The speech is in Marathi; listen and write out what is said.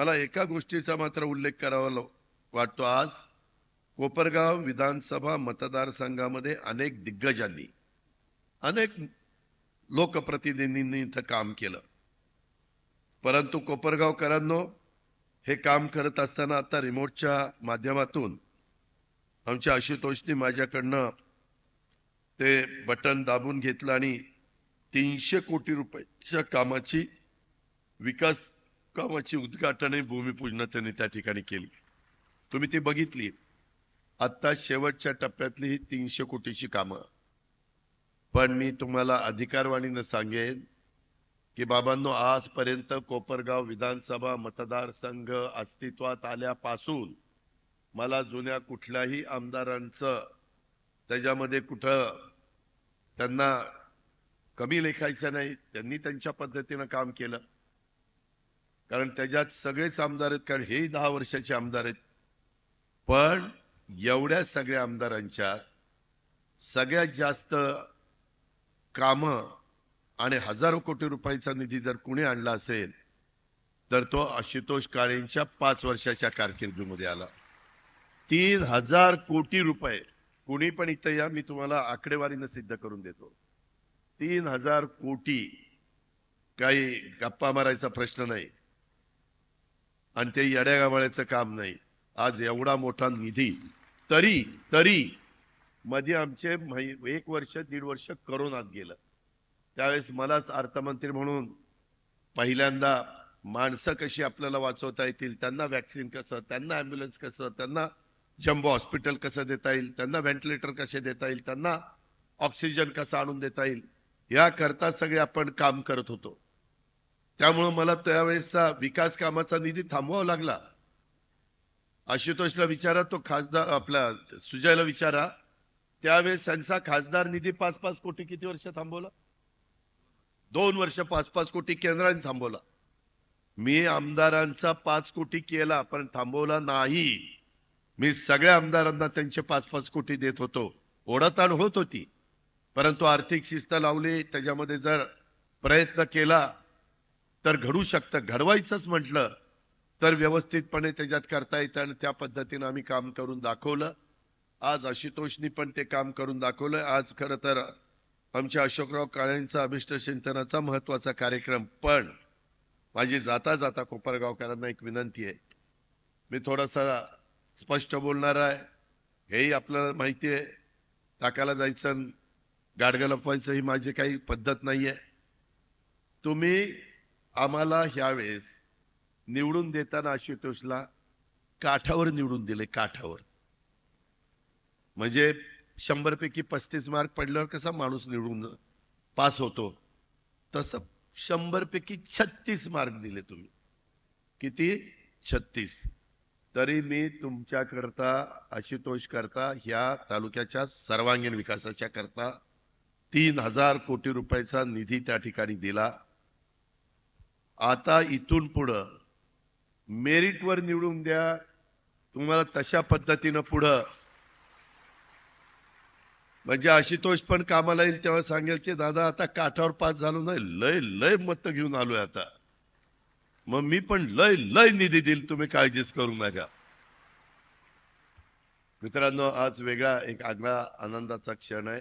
मला एका गोष्टीचा मात्र उल्लेख करावा वाटतो आज कोपरगाव विधानसभा मतदारसंघामध्ये अनेक दिग्गजांनी अनेक लोकप्रतिनिधींनी इथं काम केलं. परंतु कोपरगावकरांनो हे काम करत असताना आता रिमोटच्या माध्यमातून आमच्या आशुतोषनी माझ्याकडनं ते बटन दाबून घेतलं आणि तीनशे कोटी रुपयाच्या कामाची विकास कामाची उद्घाटन भूमिपूजन त्यांनी त्या ठिकाणी केली. तुम्ही ती बघितली. आता शेवटच्या टप्प्यातली ही तीनशे कोटीची कामं. पण मी तुम्हाला अधिकारवाणीनं सांगेन की बाबांनो आजपर्यंत कोपरगाव विधानसभा मतदारसंघ अस्तित्वात आल्यापासून मला जुन्या कुठल्याही आमदारांचं त्याच्यामध्ये कुठं त्यांना कमी लेखायचं नाही त्यांनी त्यांच्या पद्धतीनं काम केलं. कारण त्याच्यात सगळेच आमदार आहेत कारण हे दहा वर्षाचे आमदार आहेत. पण एवढ्या सगळ्या आमदारांच्या सगळ्यात जास्त काम आणि हजारो कोटी रुपयाचा निधी जर कुणी आणला असेल तर तो आशुतोष काळेंच्या पाच वर्षाच्या कारकिर्दीमध्ये आला. तीन हजार कोटी रुपये कुणी पण इथं या मी तुम्हाला आकडेवारीनं सिद्ध करून देतो. तीन हजार कोटी काही गप्पा मारायचा प्रश्न नाही. आणि ते येड्यागावाळ्याचं काम नाही. आज एवढा मोठा निधी तरी तरी मध्ये आमचे एक वर्ष दीड वर्ष करोनात गेलं. त्यावेळेस मलाच अर्थमंत्री म्हणून पहिल्यांदा माणसं कशी आपल्याला वाचवता येतील त्यांना व्हॅक्सिन कसं त्यांना ऍम्ब्युलन्स कसं त्यांना जम्बो हॉस्पिटल कसं देता येईल त्यांना व्हेंटिलेटर कसे देता येईल त्यांना ऑक्सिजन कसं आणून देता येईल याकरता सगळे आपण काम करत होतो. त्यामुळं मला त्यावेळेसचा विकास कामाचा निधी थांबवावा लागला. आशुतोषला विचारा तो खासदार आपला सुजयला विचारा. त्यावेळेस त्यांचा खासदार निधी पाच पाच कोटी किती वर्ष थांबवला? दोन वर्ष पाच पाच कोटी केंद्राने थांबवला. मी आमदारांचा पाच कोटी केला पण थांबवला नाही. मी सगळ्या आमदारांना त्यांचे पाच पाच कोटी देत होतो. ओढाताण होत होती. परंतु आर्थिक शिस्त लावली त्याच्यामध्ये जर प्रयत्न केला तर घडू शकतं. घडवायचंच म्हटलं तर व्यवस्थितपणे त्याच्यात करता येतं आणि त्या पद्धतीनं आम्ही काम करून दाखवलं. आज आशुतोषनी पण ते काम करून दाखवलं. आज खरं तर आमच्या अशोकराव काळेंचा अभिष्ट चिंतनाचा महत्त्वाचा कार्यक्रम. पण माझी जाता जाता कोपरगावकरांना एक विनंती आहे. मी थोडासा स्पष्ट बोलणार आहे. हेही आपल्याला माहिती आहे. टाकायला जायचं गाडगं लपवायचं ही माझी काही पद्धत नाहीये. तुम्ही आम्हाला ह्यावेळेस निवडून देताना आशुतोषला काठावर निवडून दिले काठावर. म्हणजे शंभर पैकी पस्तीस मार्क पडल्यावर कसा माणूस निवडून पास होतो? तसं शंभर पैकी छत्तीस मार्क दिले तुम्ही. किती? छत्तीस. तरी मी तुमच्या करता आशुतोष करता ह्या तालुक्याच्या सर्वांगीण विकासाच्या करता तीन हजार कोटी रुपयाचा निधी त्या ठिकाणी दिला. आता इथून पुढं. मेरिटवर निवडून द्या. तुम्हाला तशा पद्धतीनं पुढं. म्हणजे आशुतोष पण कामाला येईल तेव्हा सांगेल की दादा आता काठावर पास झालो नाही. लय लय मत घेऊन आलोय आता. मग मी पण लय लय निधी देईल. तुम्ही काळजीच करू नका. मित्रांनो आज वेगळा एक आगळा आनंदाचा क्षण आहे.